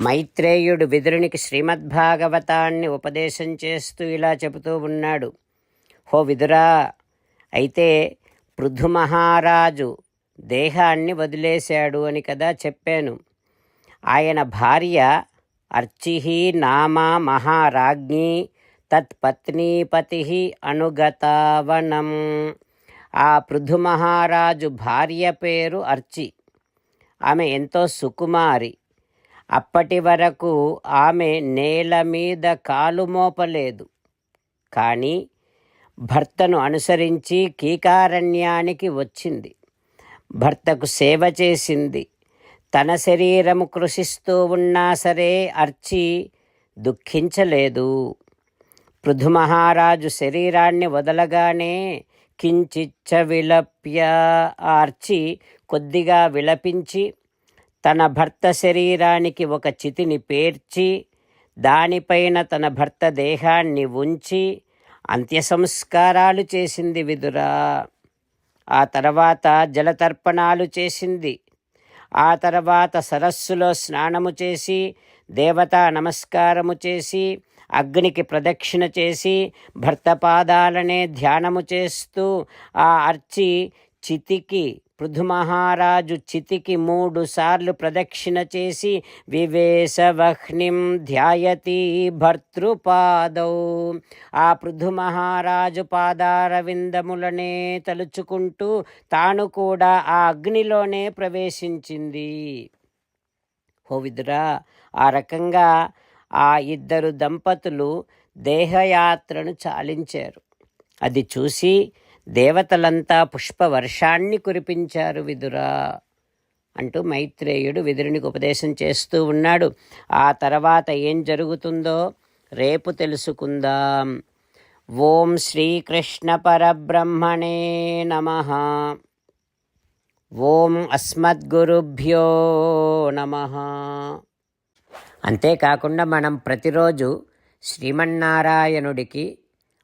మైత్రేయుడు విదురునికి శ్రీమద్భాగవతాన్ని ఉపదేశం చేస్తూ ఇలా చెబుతూ ఉన్నాడు. హో విదురా అయితే పృథు మహారాజు దేహాన్ని వదిలేశాడు అని కదా చెప్పాను. ఆయన భార్య అర్చి నామ మహారాజ్ఞి తత్పత్నీపతి అనుగతావనం. ఆ పృథు మహారాజు భార్య పేరు అర్చి. ఆమె ఎంతో సుకుమారి. అప్పటి వరకు ఆమె నేల మీద కాలు మోపలేదు. కానీ భర్తను అనుసరించి కీకారణ్యానికి వచ్చింది. భర్తకు సేవ చేసింది. తన శరీరము కృషిస్తూ ఉన్నా సరే అర్చి దుఃఖించలేదు. పృథుమహారాజు శరీరాన్ని వదలగానే కించిచ్చ విలప్య ఆర్చి కొద్దిగా విలపించి తన భర్త శరీరానికి ఒక చితిని పేర్చి దానిపైన తన భర్త దేహాన్ని ఉంచి అంత్య సంస్కారాలు చేసింది విదురా. ఆ తర్వాత జలతర్పణాలు చేసింది. ఆ తర్వాత సరస్సులో స్నానము చేసి దేవతా నమస్కారము చేసి అగ్నికి ప్రదక్షిణ చేసి భర్త పాదాలనే ధ్యానము చేస్తూ ఆ అర్చి చితికి పృథుమహారాజు చితికి మూడు సార్లు ప్రదక్షిణ చేసి వివేశవహ్నిం ధ్యాయతి భర్తృపాదౌ. ఆ పృథుమహారాజు పాదారవిందములనే తలుచుకుంటూ తాను కూడా ఆ అగ్నిలోనే ప్రవేశించింది. హోవిదురా ఆ రకంగా ఆ ఇద్దరు దంపతులు దేహయాత్రను చాలించారు. అది చూసి దేవతలంతా పుష్పవర్షాన్ని కురిపించారు విదురా అంటూ మైత్రేయుడు విదురునికి ఉపదేశం చేస్తూ ఉన్నాడు. ఆ తర్వాత ఏం జరుగుతుందో రేపు తెలుసుకుందాం. ఓం శ్రీకృష్ణ పరబ్రహ్మణే నమ. ఓం అస్మద్గురుభ్యో నమ. అంతేకాకుండా మనం ప్రతిరోజు శ్రీమన్నారాయణుడికి